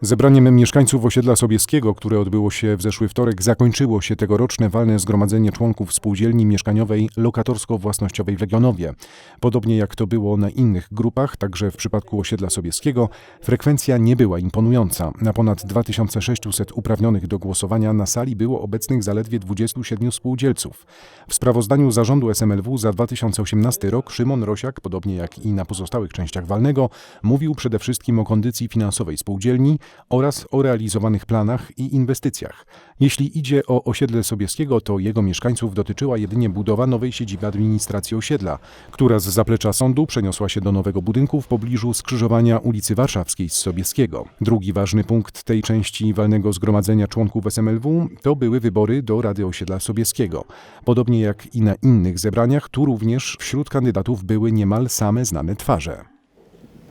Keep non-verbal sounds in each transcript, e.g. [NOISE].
Zebraniem mieszkańców osiedla Sobieskiego, które odbyło się w zeszły wtorek, zakończyło się tegoroczne walne zgromadzenie członków spółdzielni mieszkaniowej lokatorsko-własnościowej w Legionowie. Podobnie jak to było na innych grupach, także w przypadku osiedla Sobieskiego, frekwencja nie była imponująca. Na ponad 2600 uprawnionych do głosowania na sali było obecnych zaledwie 27 spółdzielców. W sprawozdaniu zarządu SMLW za 2018 rok Szymon Rosiak, podobnie jak i na pozostałych częściach walnego, mówił przede wszystkim o kondycji finansowej spółdzielni oraz o realizowanych planach i inwestycjach. Jeśli idzie o osiedle Sobieskiego, to jego mieszkańców dotyczyła jedynie budowa nowej siedziby administracji osiedla, która z zaplecza sądu przeniosła się do nowego budynku w pobliżu skrzyżowania ulicy Warszawskiej z Sobieskiego. Drugi ważny punkt tej części walnego zgromadzenia członków SMLW to były wybory do Rady Osiedla Sobieskiego. Podobnie jak i na innych zebraniach, tu również wśród kandydatów były niemal same znane twarze.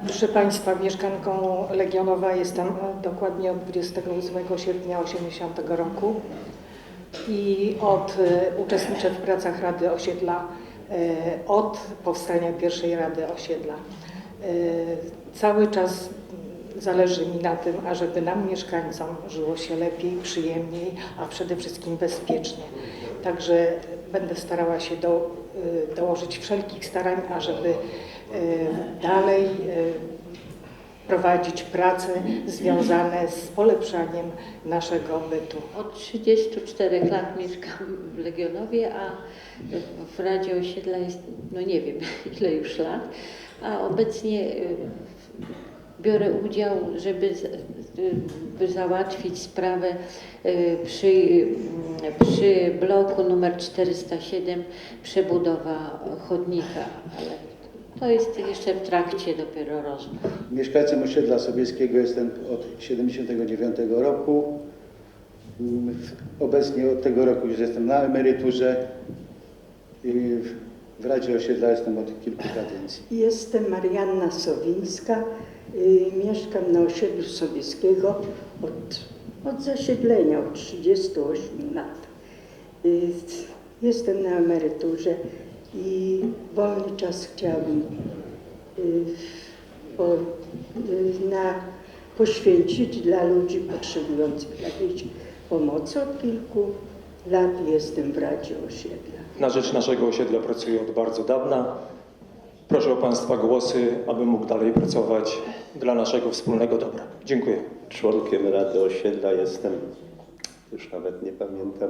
Proszę Państwa, mieszkanką Legionowa jestem e, dokładnie od 28 sierpnia 80 roku i od, e, uczestniczę w pracach Rady Osiedla e, od powstania pierwszej Rady Osiedla. Cały czas zależy mi na tym, ażeby nam mieszkańcom żyło się lepiej, przyjemniej, a przede wszystkim bezpiecznie. Także będę starała się do, dołożyć wszelkich starań, ażeby e, dalej e, prowadzić prace związane z polepszaniem naszego bytu. Od 34 lat mieszkam w Legionowie, a w Radzie Osiedla jest, no nie wiem [LAUGHS] ile już lat, a obecnie y, biorę udział, żeby z- y, załatwić sprawę y, przy, y, przy bloku numer 407 przebudowa chodnika, ale to jest jeszcze w trakcie dopiero rozmów. Mieszkańcem osiedla Sobieskiego jestem od 79 roku. Mm, Obecnie od tego roku już jestem na emeryturze. W- Radzie Osiedla jestem od kilku kadencji. Jestem Marianna Sowińska, y, mieszkam na osiedlu Sobieskiego od, od zasiedlenia, od 38 lat. Y, Jestem na emeryturze i wolny czas chciałabym po, y, na, poświęcić dla ludzi potrzebujących jakiejś pomocy. Od kilku lat jestem w Radzie Osiedla. Na rzecz naszego osiedla pracuję od bardzo dawna. Proszę o Państwa głosy, aby mógł dalej pracować dla naszego wspólnego dobra. Dziękuję. Członkiem Rady Osiedla jestem, już nawet nie pamiętam,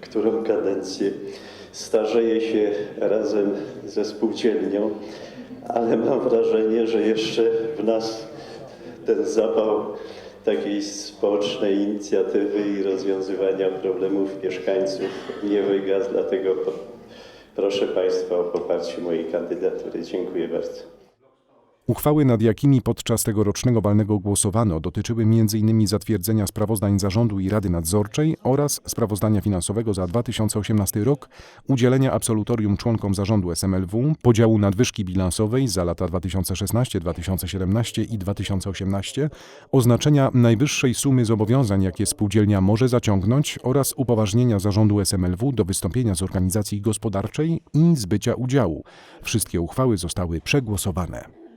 którą kadencję. Starzeję się razem ze spółdzielnią, ale mam wrażenie, że jeszcze w nas ten zapał takiej społecznej inicjatywy i rozwiązywania problemów mieszkańców nie wygasł, dlatego proszę Państwa o poparcie mojej kandydatury. Dziękuję bardzo. Uchwały, nad jakimi podczas tegorocznego walnego głosowano, dotyczyły m.in. zatwierdzenia sprawozdań zarządu i Rady Nadzorczej oraz sprawozdania finansowego za 2018 rok, udzielenia absolutorium członkom zarządu SMLW, podziału nadwyżki bilansowej za lata 2016, 2017 i 2018, oznaczenia najwyższej sumy zobowiązań, jakie spółdzielnia może zaciągnąć oraz upoważnienia zarządu SMLW do wystąpienia z organizacji gospodarczej i zbycia udziału. Wszystkie uchwały zostały przegłosowane.